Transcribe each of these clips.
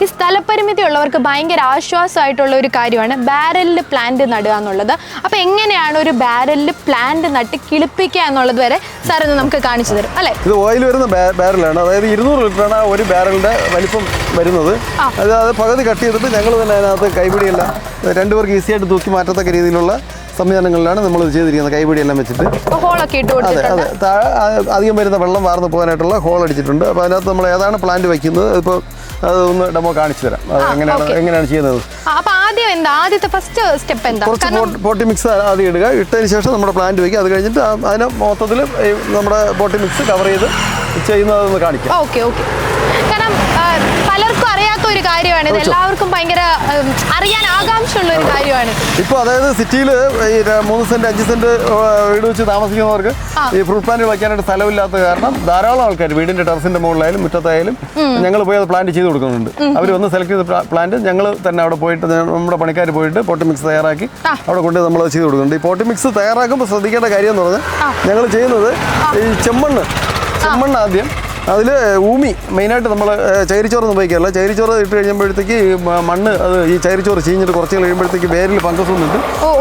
ഈ സ്ഥലപരിമിതി ഉള്ളവർക്ക് ഭയങ്കര ആശ്വാസമായിട്ടുള്ള ഒരു കാര്യമാണ് ബാരലിൽ പ്ലാന്റ് നടുക എന്നുള്ളത്. അപ്പോൾ എങ്ങനെയാണ് ഒരു ബാരലിൽ പ്ലാന്റ് നട്ട് കിളിപ്പിക്കുക എന്നുള്ളത് വരെ സാർ ഒന്ന് നമുക്ക് കാണിച്ചു തരും. അല്ലേ? ഇത് ഓയിൽ വരുന്ന ബാരലാണ്. അതായത് ഇരുന്നൂറ് ലിറ്ററാണ് ആ ഒരു ബാരലിന്റെ വലിപ്പം വരുന്നത്. അതായത് അത് അത് പകുതി കട്ട് ചെയ്തിട്ട് ഞങ്ങൾ തന്നെ അതിനകത്ത് കൈപിടിയല്ല രണ്ടുപേർക്ക് ഈസിയായിട്ട് തൂക്കി മാറ്റത്തക്ക രീതിയിലുള്ള സംവിധാനങ്ങളിലാണ് നമ്മൾ ഇത് ചെയ്തിരിക്കുന്നത് കൈപിടിയെല്ലാം വെച്ചിട്ട്. അതെ അതെ. താഴെ അധികം വരുന്ന വെള്ളം വാർന്നു പോകാനായിട്ടുള്ള ഹോൾ അടിച്ചിട്ടുണ്ട്. അപ്പോൾ അതിനകത്ത് നമ്മൾ ഏതാണ് പ്ലാന്റ് വയ്ക്കുന്നത്? ഇപ്പോൾ അതൊന്ന് ഒന്ന് ഡെമോ കാണിച്ചു തരാം. അത് എങ്ങനെയാണ് എങ്ങനെയാണ് ചെയ്യുന്നത്? ആദ്യം എന്താ? ആദ്യത്തെ ഫസ്റ്റ് സ്റ്റെപ്പ് എന്താ? കുറച്ച് പോട്ടി മിക്സ് ആദ്യം ഇടുക. ഇട്ടതിന് ശേഷം നമ്മുടെ പ്ലാന്റ് വയ്ക്കുക. അത് കഴിഞ്ഞിട്ട് അതിനെ മൊത്തത്തിൽ നമ്മുടെ പോട്ടി മിക്സ് കവർ ചെയ്ത് ചെയ്യുന്നതൊന്ന് കാണിക്കാം. Okay okay. കാരണം പലർക്കും അറിയാത്ത ഒരു കാര്യമാണ് ഇത്. എല്ലാവർക്കും ഭയങ്കര അറിയാൻ ആകാംക്ഷയുള്ള ഒരു കാര്യമാണ്. ഇപ്പോൾ അതായത് സിറ്റിയിൽ മൂന്ന് സെന്റ് അഞ്ച് സെന്റ് വീട് വെച്ച് താമസിക്കുന്നവർക്ക് ഈ ഫ്രൂട്ട് പ്ലാന്റ് വയ്ക്കാനായിട്ട് സ്ഥലമില്ലാത്ത കാരണം ധാരാളം ആൾക്കാർ വീടിന്റെ ടെറസിന്റെ മുകളിലായാലും മുറ്റത്തായാലും ഞങ്ങൾ പോയി അത് പ്ലാന്റ് ചെയ്ത് കൊടുക്കുന്നുണ്ട്. അവർ വന്ന് സെലക്ട് ചെയ്ത പ്ലാന്റ് ഞങ്ങൾ തന്നെ അവിടെ പോയിട്ട് നമ്മുടെ പണിക്കാർ പോയിട്ട് പോട്ടി മിക്സ് തയ്യാറാക്കി അവിടെ കൊണ്ട് നമ്മൾ ചെയ്ത് കൊടുക്കുന്നുണ്ട്. ഈ പോട്ടി മിക്സ് തയ്യാറാക്കുമ്പോൾ ശ്രദ്ധിക്കേണ്ട കാര്യം എന്ന് പറഞ്ഞാൽ ഞങ്ങൾ ചെയ്യുന്നത് ഈ ചെമ്മണ്ണ്. ചെമ്മണ്ണ് ആദ്യം. അതിൽ ഊമി മെയിനായിട്ട് നമ്മൾ ചൈരിച്ചോറൊന്നും ഉപയോഗിക്കാറില്ല. ചൈരിച്ചോറ് ഇട്ട് കഴിയുമ്പോഴത്തേക്ക് മണ്ണ് അത് ഈ ചൈരിച്ചോറ് ചീഞ്ഞിട്ട് കുറച്ച് കഴിയുമ്പോഴത്തേക്ക് വേരിൽ ഫംഗസ് വന്നിട്ട്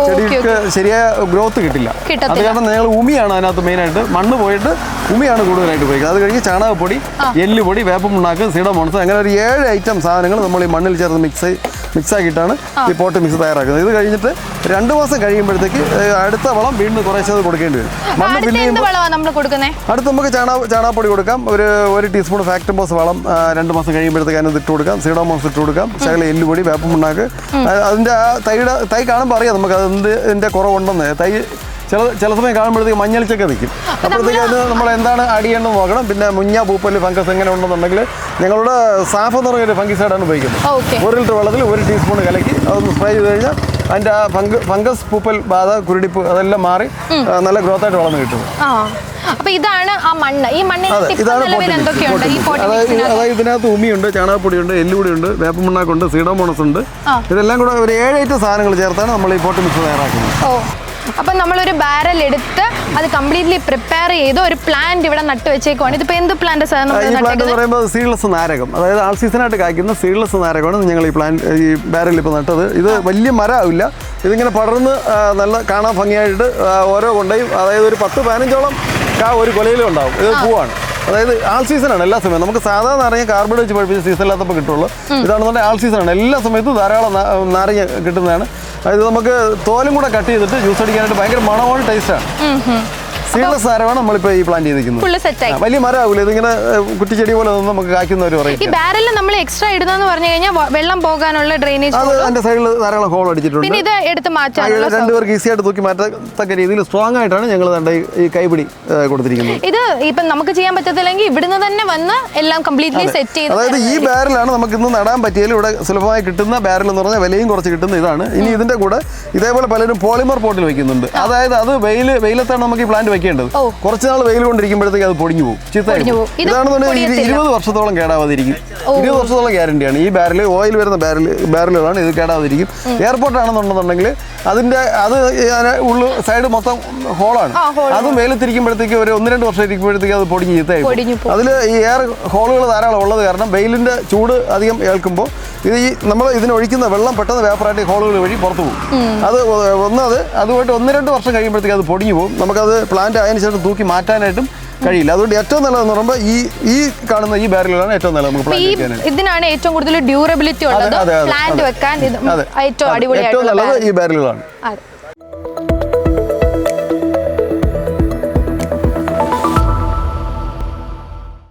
ചെടിക്ക് ശരിയായ ഗ്രോത്ത് കിട്ടില്ല. അത് കാരണം നിങ്ങൾ ഉമിയാണ് അതിനകത്ത് മെയിനായിട്ട്. മണ്ണ് പോയിട്ട് ഉമിയാണ് കൂടുതലായിട്ട് ഉപയോഗിക്കുന്നത് അത് കഴിഞ്ഞ് ചാണകപ്പൊടി എല്ലുപൊടി വേപ്പമുണ്ണാക്ക് സീഡമോൺസ് അങ്ങനെ ഒരു ഏഴ് ഐറ്റം സാധനങ്ങൾ നമ്മൾ ഈ മണ്ണിൽ ചേർത്ത് മിക്സ് മിക്സ് ആക്കിയിട്ടാണ് ഈ പോട്ട് മിക്സ് തയ്യാറാക്കുന്നത്. ഇത് കഴിഞ്ഞിട്ട് രണ്ട് മാസം കഴിയുമ്പോഴത്തേക്ക് അടുത്ത വളം വീണ്ടും കുറേശ്ശത് അത് കൊടുക്കേണ്ടി വരും. മണ്ണ് അടുത്ത എന്ത് നമുക്ക് ചാണാ ചാണാപ്പൊടി കൊടുക്കാം. ഒരു ഒരു ടീസ്പൂൺ ഫാക്ടം ബോസ് വളം രണ്ട് മാസം കഴിയുമ്പോഴത്തേക്ക് അതിനകത്ത് ഇട്ട് കൊടുക്കാം. സീഡോമോസ് ഇട്ട് കൊടുക്കാം. ശകല എല്ലുപൊടി വേപ്പമുണ്ണാക്ക്. അതിന്റെ ആ തൈയുടെ തൈ കാണുമ്പോൾ അറിയാം നമുക്ക് അതിന്റെ ഇതിന്റെ കുറവുണ്ടെന്ന്. തൈ ചില ചില സമയം കാണുമ്പോഴത്തേക്ക് മഞ്ഞളിച്ചൊക്കെ നിൽക്കും. അപ്പോഴത്തേക്ക് അത് നമ്മൾ എന്താണ് ചെയ്യേണ്ടത് നോക്കണം. പിന്നെ മുഞ്ഞ പൂപ്പൽ ഫംഗസ് എങ്ങനെ ഉണ്ടെന്നുണ്ടെങ്കിൽ ഞങ്ങളുടെ സാഫ് എന്ന് പറയുന്ന ഒരു ഫംഗിസൈഡാണ് ഉപയോഗിക്കുന്നത്. ഒരു ലിറ്റർ വെള്ളത്തിൽ ഒരു ടീസ്പൂൺ കലക്കി അതൊന്ന് സ്പ്രേ ചെയ്ത് കഴിഞ്ഞാൽ അതിന്റെ ആ ഫംഗ് ഫംഗസ് പൂപ്പൽ ബാധ കുരുടിപ്പ് അതെല്ലാം മാറി നല്ല ഗ്രോത്ത് ആയിട്ട് വളർന്നു കിട്ടും. അപ്പൊ ഇതാണ് ആ മണ്ണ്. ഈ മണ്ണിന് അതായത് ഇതിനകത്ത് ഉമിയുണ്ട് ചാണകപ്പൊടിയുണ്ട് എല്ലുപൊടിയുണ്ട് വേപ്പമുണ്ണാക്കുണ്ട് സീഡോമോണസ് ഉണ്ട്. ഇതെല്ലാം കൂടെ ഒരു ഏഴ് ഐറ്റം സാധനങ്ങൾ ചേർത്താണ് നമ്മൾ ഈ പോട്ടി മിക്സ് തയ്യാറാക്കുന്നത്. അപ്പം നമ്മളൊരു ബാരൽ എടുത്ത് അത് കംപ്ലീറ്റ്ലി പ്രിപ്പയർ ചെയ്ത് ഒരു പ്ലാന്റ് ഇവിടെ നട്ട് വെച്ചേക്കുവാണ്. ഇതിപ്പോ എന്ത് പ്ലാന്റ് സാർ പറയുമ്പോൾ സീഡ്ലെസ് നാരകം. അതായത് ആൾ സീസണായിട്ട് കായ്ക്കുന്ന സീഡ്ലെസ് നാരകമാണ് ഞങ്ങൾ ഈ പ്ലാന്റ് ഈ ബാരലിൽ ഇപ്പോൾ നട്ടത്. ഇത് വലിയ മരമാവില്ല. ഇതിങ്ങനെ പടർന്ന് നല്ല കാണാൻ ഭംഗിയായിട്ട് ഓരോ കൊണ്ടയും അതായത് ഒരു പത്ത് പതിനഞ്ചോളം കാ ഒരു കൊലയിലും ഉണ്ടാവും. ഇത് പൂവാണ്. അതായത് ആൾ സീസണാണ് എല്ലാ സമയവും. നമുക്ക് സാധാരണ നാരങ്ങ കാർബൺ വെച്ച് പഠിപ്പിച്ച സീസൺ ഇല്ലാത്തപ്പോൾ കിട്ടുള്ളൂ. ഇതാണെന്നുണ്ടെങ്കിൽ ആൾ സീസണാണ് എല്ലാ സമയത്തും ധാരാളം നാരങ്ങ കിട്ടുന്നതാണ്. അതായത് നമുക്ക് തോലും കൂടെ കട്ട് ചെയ്തിട്ട് ജ്യൂസ് അടിക്കാനായിട്ട് ഭയങ്കര മണമാണ് ടേസ്റ്റാണ് സീഡ്ലെസ് സാരമാണ് നമ്മളിപ്പോ ഈ പ്ലാന്റ് ചെയ്തിരിക്കുന്നത്. ഫുള്ള് സെറ്റ് ആയി. വലിയ മരമാവില്ല ഇതിങ്ങനെ കുറ്റിച്ചെടി പോലെ നമുക്ക് കായ്ക്കുന്ന ഒരു ഈ പറയും ബാരലിൽ നമ്മൾ എക്സ്ട്രാ ഇടുന്നതെന്ന് പറഞ്ഞു കഴിഞ്ഞാൽ വെള്ളം പോകാനുള്ള ഡ്രെയിനേജ് അത് അതിന്റെ സൈഡിൽ ധാരാളം ഹോൾ അടിച്ചിട്ടുണ്ട്. പിന്നെ ഇത് എടുത്ത് മാറ്റാൻ രണ്ടുപേർക്ക് ഈസി ആയിട്ട് തൂക്കി മാറ്റത്തക്ക രീതിയിൽ സ്ട്രോങ് ആയിട്ടാണ് ഞങ്ങൾ ഈ കൈപിടി കൊടുത്തിരിക്കുന്നത്. ഇത് ഇപ്പം നമുക്ക് ചെയ്യാൻ പറ്റത്തില്ലെങ്കിൽ ഇവിടുന്ന് തന്നെ വന്ന് എല്ലാം കംപ്ലീറ്റ്ലി സെറ്റ് ചെയ്ത് അതായത് ഈ ബാരലാണ് നമുക്ക് ഇന്ന് നടാൻ പറ്റിയാലും ഇവിടെ സുലഭമായി കിട്ടുന്ന ബാരൽ എന്ന് പറഞ്ഞാൽ വിലയും കുറച്ച് കിട്ടുന്ന ഇതാണ്. ഇനി ഇതിന്റെ കൂടെ ഇതേപോലെ പലരും പോളിമർ പോട്ടിൽ വെക്കുന്നുണ്ട്. അതായത് അത് വെയിൽ വെയിലത്താണ് നമുക്ക് ഈ പ്ലാന്റ് വെക്കേണ്ടത് ഓ. കുറച്ച് നാൾ വെയിൽ കൊണ്ടിരിക്കുമ്പോഴത്തേക്ക് അത് പൊടിഞ്ഞു പോകും. ഇത് ഇതാണെന്നുണ്ടെങ്കിൽ. ഇരുപത് വർഷത്തോളം കേടാവാതിരിക്കും. ഇരുപത് വർഷത്തോളം ഗ്യാരണ്ടിയാണ്. ഈ ബാരൽ ഓയിൽ വരുന്ന ബാരൽ ബാരലുകളാണ് ഇത് കേടാവാതിരിക്കും. എയർപോർട്ട് ആണെന്നുണ്ടെന്നുണ്ടെങ്കിൽ അതിന്റെ അത് ഉള്ളു സൈഡ് മൊത്തം ഹോളാണ്. അതും വെയിലത്തിരിക്കുമ്പോഴത്തേക്ക് ഒരു ഒന്ന് രണ്ട് വർഷം ഇരിക്കുമ്പോഴത്തേക്ക് അത് പൊടിഞ്ഞ് ചീത്തയായി. അതിൽ ഈ എയർ ഹോളുകൾ ധാരാളം ഉള്ളത് കാരണം വെയിലിന്റെ ചൂട് അധികം ഏൽക്കുമ്പോൾ ഇത് ഈ നമ്മൾ ഇതിന് ഒഴിക്കുന്ന വെള്ളം പെട്ടെന്ന് വേപ്പറായിട്ട് ഹോളുകൾ വഴി പുറത്തു പോകും. അത് ഒന്നത് അതുമായിട്ട് ഒന്ന് രണ്ട് വർഷം കഴിയുമ്പോഴത്തേക്ക് അത് പൊടിഞ്ഞു പോകും. നമുക്കത് പ്ലാന്റ് ആയതിനു ശേഷം തൂക്കി മാറ്റാനായിട്ടും കഴിയില്ല. അതുകൊണ്ട് ഏറ്റവും നല്ലതെന്ന് പറയുമ്പോൾ ഈ ഈ കാണുന്ന ഈ ബാരലുകളാണ് ഏറ്റവും നല്ലത് നമുക്ക് ഈ ഇതിനാണ് ഏറ്റവും കൂടുതൽ ഡ്യൂറബിലിറ്റി ഉള്ളത്. പ്ലാന്റ് വെക്കാൻ ഏറ്റവും നല്ലത് ഈ ബാരലുകളാണ്